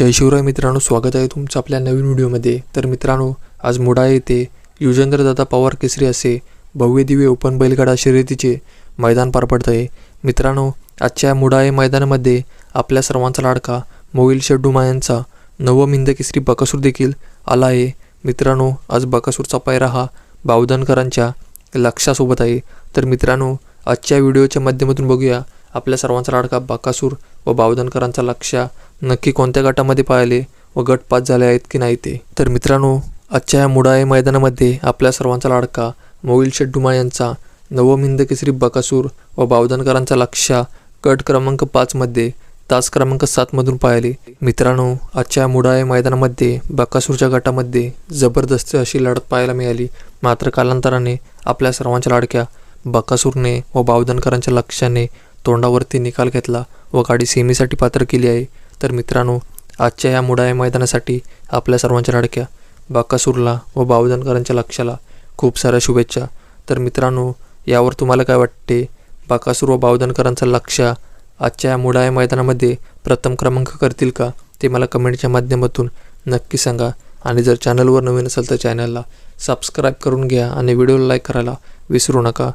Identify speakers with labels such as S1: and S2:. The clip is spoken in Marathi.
S1: जय शिवराय मित्रांनो स्वागत आहे तुमचं आपल्या नवीन व्हिडिओमध्ये. तर मित्रांनो आज मुडा येथे युजेंद्रदादा पवार केसरी असे भव्य दिव्य ओपन बैलगाडा शर्यतीचे मैदान पार पडत आहे. मित्रांनो आजच्या मुडा मैदानामध्ये आपल्या सर्वांचा लाडका मोविल शेड्डुमा यांचा नवम हिंद केसरी बकासूर देखील आला आहे. मित्रांनो आज बकासूरचा पायरा हा बावधनकरांच्या लक्षासोबत आहे. तर मित्रांनो आजच्या व्हिडिओच्या माध्यमातून बघूया आपल्या सर्वांचा लाडका बाकासूर व बावधनकरांचा लक्ष नक्की कोणत्या गटामध्ये पाहिले व गट पास झाले आहेत की नाही ते? तर मित्रांनो आजच्या या मुडाळे मैदानामध्ये आपल्या सर्वांचा लाडका मोविल शेड्डुमा यांचा नवमिंद केसरी बकासूर व बावधनकरांचा लक्ष गट क्रमांक पाचमध्ये तास क्रमांक सातमधून पाहिले. मित्रांनो आजच्या मुडाळे मैदानामध्ये बकासूरच्या गटामध्ये जबरदस्त अशी लढत पाहायला मिळाली. मात्र कालांतराने आपल्या सर्वांच्या लाडक्या बकासूरने व बावधनकरांच्या लक्ष्याने तोंडावरती निकाल घेतला व गाडी सेमीसाठी पात्र केली आहे. तर मित्रांनो आजच्या या मुडाया मैदानासाठी आपल्या सर्वांच्या लाडक्या बाकासूरला व बावधनकरांच्या लक्षाला खूप साऱ्या शुभेच्छा. तर मित्रांनो यावर तुम्हाला काय वाटते? बाकासूर व बावधनकरांचा लक्ष आजच्या या मुडाया मैदानामध्ये प्रथम क्रमांक करतील का? ते मला कमेंटच्या माध्यमातून नक्की सांगा. आणि जर चॅनलवर नवीन असेल तर चॅनलला सबस्क्राईब करून घ्या आणि व्हिडिओला लाईक करायला विसरू नका.